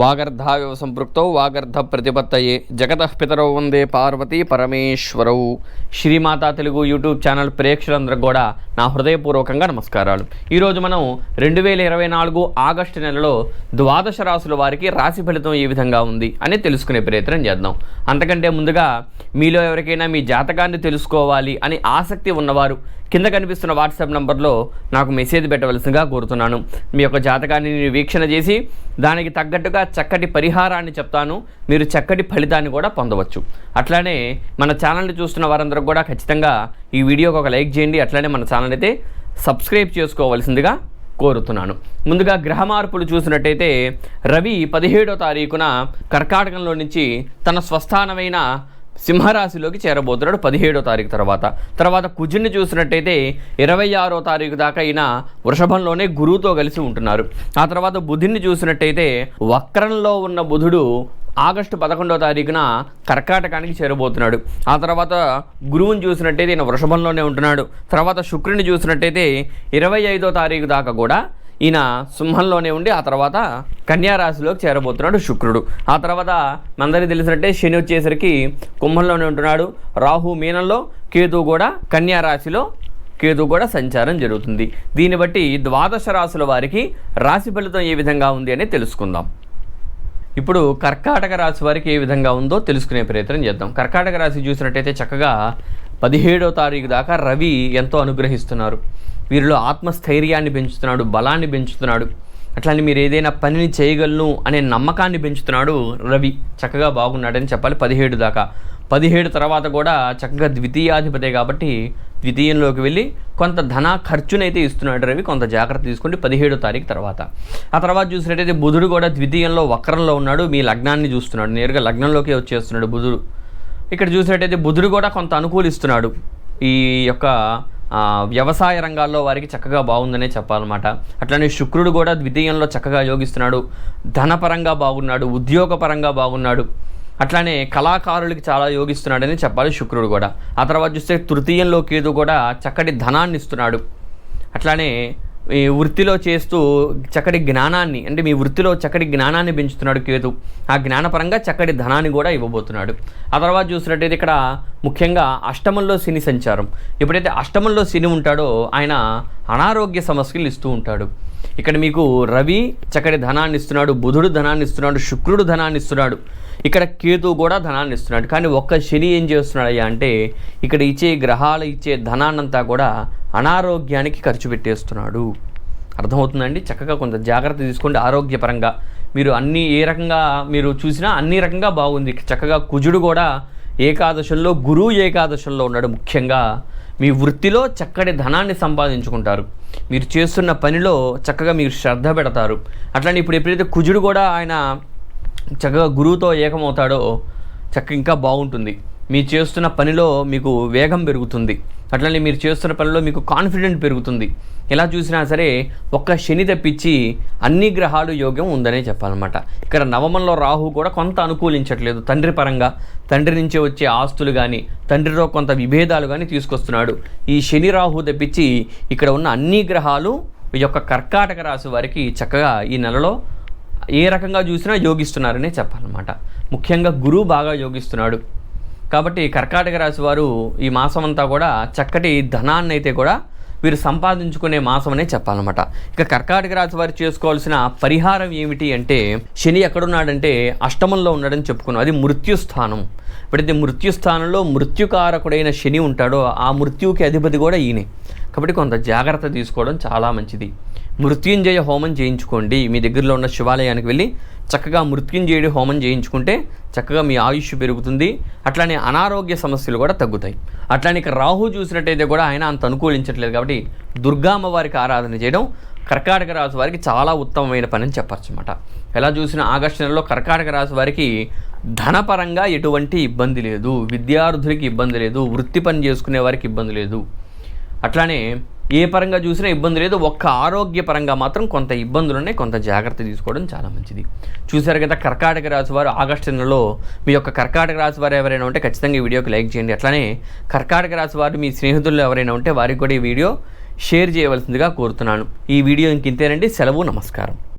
వాగర్ధావివ సంపృక్తౌ వాగర్ధ ప్రతిపత్తయే. జగత పితరౌ వందే పార్వతీ పరమేశ్వరౌ. శ్రీమాతా తెలుగు యూట్యూబ్ ఛానల్ ప్రేక్షకులందరికీ కూడా నా హృదయపూర్వకంగా నమస్కారాలు. ఈరోజు మనం రెండు వేల ఇరవై నాలుగు ఆగస్టు నెలలో ద్వాదశ రాసుల వారికి రాశి ఫలితం ఏ విధంగా ఉంది అని తెలుసుకునే ప్రయత్నం చేద్దాం. అంతకంటే ముందుగా మీలో ఎవరికైనా మీ జాతకాన్ని తెలుసుకోవాలి అని ఆసక్తి ఉన్నవారు కింద కనిపిస్తున్న వాట్సాప్ నంబర్లో నాకు మెసేజ్ పెట్టవలసిందిగా కోరుతున్నాను. మీ యొక్క జాతకాన్ని నేను వీక్షణ చేసి దానికి తగ్గట్టుగా చక్కటి పరిహారాన్ని చెప్తాను. మీరు చక్కటి ఫలితాన్ని కూడా పొందవచ్చు. అట్లానే మన ఛానల్ని చూస్తున్న వారందరూ కూడా ఖచ్చితంగా ఈ వీడియోకి ఒక లైక్ చేయండి. అట్లానే మన ఛానల్ అయితే సబ్స్క్రైబ్ చేసుకోవాల్సిందిగా కోరుతున్నాను. ముందుగా గ్రహ మార్పులు చూసినట్టయితే రవి పదిహేడో తారీఖున కర్కాటకంలో నుంచి తన స్వస్థానమైన సింహరాశిలోకి చేరబోతున్నాడు పదిహేడో తారీఖు తర్వాత. తర్వాత కుజుని చూసినట్టయితే ఇరవై ఆరో తారీఖు దాకా ఈయన వృషభంలోనే గురువుతో కలిసి ఉంటున్నారు. ఆ తర్వాత బుధుడిని చూసినట్టయితే వక్రంలో ఉన్న బుధుడు ఆగస్టు పదకొండో తారీఖున కర్కాటకానికి చేరబోతున్నాడు. ఆ తర్వాత గురువుని చూసినట్టయితే ఈయన వృషభంలోనే ఉంటున్నాడు. తర్వాత శుక్రుని చూసినట్టయితే ఇరవై ఐదో తారీఖు దాకా కూడా ఈయన సింహంలోనే ఉండి ఆ తర్వాత కన్యా రాశిలోకి చేరబోతున్నాడు శుక్రుడు. ఆ తర్వాత మనందరికీ తెలిసినట్టే శని వచ్చేసరికి కుంభంలోనే ఉంటున్నాడు. రాహు మీనంలో కేతు కూడా కన్యా రాశిలో కేతు కూడా సంచారం జరుగుతుంది. దీన్ని బట్టి ద్వాదశ రాశుల వారికి రాశి ఫలితం ఏ విధంగా ఉంది అని తెలుసుకుందాం. ఇప్పుడు కర్కాటక రాశి వారికి ఏ విధంగా ఉందో తెలుసుకునే ప్రయత్నం చేద్దాం. కర్కాటక రాశి చూసినట్టయితే చక్కగా పదిహేడో తారీఖు దాకా రవి ఎంతో అనుగ్రహిస్తున్నారు. వీరిలో ఆత్మస్థైర్యాన్ని పెంచుతున్నాడు బలాన్ని పెంచుతున్నాడు. అట్లానే మీరు ఏదైనా పనిని చేయగలను అనే నమ్మకాన్ని పెంచుతున్నాడు రవి. చక్కగా బాగున్నాడని చెప్పాలి పదిహేడు దాకా. పదిహేడు తర్వాత కూడా చక్కగా ద్వితీయాధిపతే కాబట్టి ద్వితీయంలోకి వెళ్ళి కొంత ధన ఖర్చునైతే ఇస్తున్నాడు రవి. కొంత జాగ్రత్త తీసుకోండి పదిహేడో తారీఖు తర్వాత. ఆ తర్వాత చూసినట్టయితే బుధుడు కూడా ద్వితీయంలో వక్రంలో ఉన్నాడు. మీ లగ్నాన్ని చూస్తున్నాడు. నేరుగా లగ్నంలోకి వచ్చేస్తున్నాడు బుధుడు. ఇక్కడ చూసినట్టయితే బుధుడు కూడా కొంత అనుకూలిస్తున్నాడు. ఈ యొక్క వ్యవసాయ రంగాల్లో వారికి చక్కగా బాగుందనే చెప్పాలన్నమాట. అట్లనే శుక్రుడు కూడా ద్వితీయంలో చక్కగా యోగిస్తున్నాడు. ధనపరంగా బాగున్నాడు ఉద్యోగపరంగా బాగున్నాడు. అట్లానే కళాకారులకి చాలా యోగిస్తున్నాడని చెప్పాలి శుక్రుడు కూడా. ఆ తర్వాత చూస్తే తృతీయంలో కేతు కూడా చక్కటి ధనాన్ని ఇస్తున్నాడు అట్లానే ఈ వృత్తిలో చేస్తూ చక్కటి జ్ఞానాన్ని అంటే మీ వృత్తిలో చక్కటి జ్ఞానాన్ని పెంచుతున్నాడు కేతు. ఆ జ్ఞానపరంగా చక్కటి ధనాన్ని కూడా ఇవ్వబోతున్నాడు. ఆ తర్వాత చూసినట్టయితే ఇక్కడ ముఖ్యంగా అష్టమంలో శని సంచారం. ఎప్పుడైతే అష్టమంలో శని ఉంటాడో ఆయన అనారోగ్య సమస్యలు ఇస్తూ ఉంటాడు. ఇక్కడ మీకు రవి చక్కటి ధనాన్ని ఇస్తున్నాడు బుధుడు ధనాన్ని ఇస్తున్నాడు శుక్రుడు ధనాన్ని ఇస్తున్నాడు. ఇక్కడ కేతు కూడా ధనాన్ని ఇస్తున్నాడు. కానీ ఒక్క శని ఏం చేస్తున్నాడయ్యా అంటే ఇక్కడ ఇచ్చే గ్రహాలు ఇచ్చే ధనాన్నంతా కూడా అనారోగ్యానికి ఖర్చు పెట్టేస్తున్నాడు. అర్థమవుతుందండి? చక్కగా కొంత జాగ్రత్త తీసుకోండి ఆరోగ్యపరంగా. మీరు అన్ని ఏ రకంగా మీరు చూసినా అన్ని రకంగా బాగుంది. చక్కగా కుజుడు కూడా ఏకాదశంలో గురువు ఏకాదశంలో ఉన్నాడు ముఖ్యంగా. మీ వృత్తిలో చక్కటి ధనాన్ని సంపాదించుకుంటారు. మీరు చేస్తున్న పనిలో చక్కగా మీరు శ్రద్ధ పెడతారు. అట్లానే ఇప్పుడు ఎప్పుడైతే కుజుడు కూడా ఆయన చక్కగా గురువుతో ఏకమవుతాడో చక్క ఇంకా బాగుంటుంది. మీరు చేస్తున్న పనిలో మీకు వేగం పెరుగుతుంది. అట్లనే మీరు చేస్తున్న పనిలో మీకు కాన్ఫిడెంట్ పెరుగుతుంది. ఎలా చూసినా సరే ఒక్క శని తప్పించి అన్ని గ్రహాలు యోగ్యం ఉందనే చెప్పాలన్నమాట. ఇక్కడ నవమంలో రాహు కూడా కొంత అనుకూలించట్లేదు. తండ్రి పరంగా తండ్రి నుంచి వచ్చే ఆస్తులు కానీ తండ్రిలో కొంత విభేదాలు కానీ తీసుకొస్తున్నాడు. ఈ శని రాహు తప్పించి ఇక్కడ ఉన్న అన్ని గ్రహాలు ఈ యొక్క కర్కాటక రాశి వారికి చక్కగా ఈ నెలలో ఏ రకంగా చూసినా యోగిస్తున్నారనే చెప్పాలన్నమాట. ముఖ్యంగా గురువు బాగా యోగిస్తున్నాడు. కాబట్టి కర్కాటక రాశి వారు ఈ మాసం అంతా కూడా చక్కటి ధనాన్ని అయితే కూడా వీరు సంపాదించుకునే మాసం అనే చెప్పాలన్నమాట. ఇక కర్కాటక రాశి వారు చేసుకోవాల్సిన పరిహారం ఏమిటి అంటే శని ఎక్కడున్నాడంటే అష్టమంలో ఉన్నాడని చెప్పుకున్నాం. అది మృత్యుస్థానం. ఎప్పుడైతే మృత్యుస్థానంలో మృత్యుకారకుడైన శని ఉంటాడో ఆ మృత్యువుకి అధిపతి కూడా ఈయనే. కాబట్టి కొంత జాగ్రత్త తీసుకోవడం చాలా మంచిది. మృత్యుంజయ హోమం చేయించుకోండి. మీ దగ్గరలో ఉన్న శివాలయానికి వెళ్ళి చక్కగా మృత్యుంజయుడి హోమం చేయించుకుంటే చక్కగా మీ ఆయుష్ పెరుగుతుంది. అట్లానే అనారోగ్య సమస్యలు కూడా తగ్గుతాయి. అట్లానే ఇక రాహు చూసినట్టయితే కూడా ఆయన అంత అనుకూలించట్లేదు కాబట్టి దుర్గామ్మవారికి ఆరాధన చేయడం కర్కాటక రాశి వారికి చాలా ఉత్తమమైన పని అని చెప్పచ్చు అనమాట ఎలా చూసిన ఆగస్టు నెలలో కర్కాటక రాశి వారికి ధనపరంగా ఎటువంటి ఇబ్బంది లేదు. విద్యార్థులకి ఇబ్బంది లేదు. వృత్తి పని చేసుకునే వారికి ఇబ్బంది లేదు. అట్లానే ఏ పరంగా చూసినా ఇబ్బంది లేదు. ఒక్క ఆరోగ్య పరంగా మాత్రం కొంత ఇబ్బందులు ఉన్నాయి కొంత జాగ్రత్త తీసుకోవడం చాలా మంచిది. చూశారు కదా కర్కాటక రాశి వారు ఆగస్టు నెలలో మీ యొక్క కర్కాటక రాశి వారు ఎవరైనా ఉంటే ఖచ్చితంగా ఈ వీడియోకి లైక్ చేయండి. అట్లానే కర్కాటక రాశి వారు మీ స్నేహితులు ఎవరైనా ఉంటే వారికి కూడా ఈ వీడియో షేర్ చేయవలసిందిగా కోరుతున్నాను. ఈ వీడియో ఇంకింతేనండి. సెలవు నమస్కారం.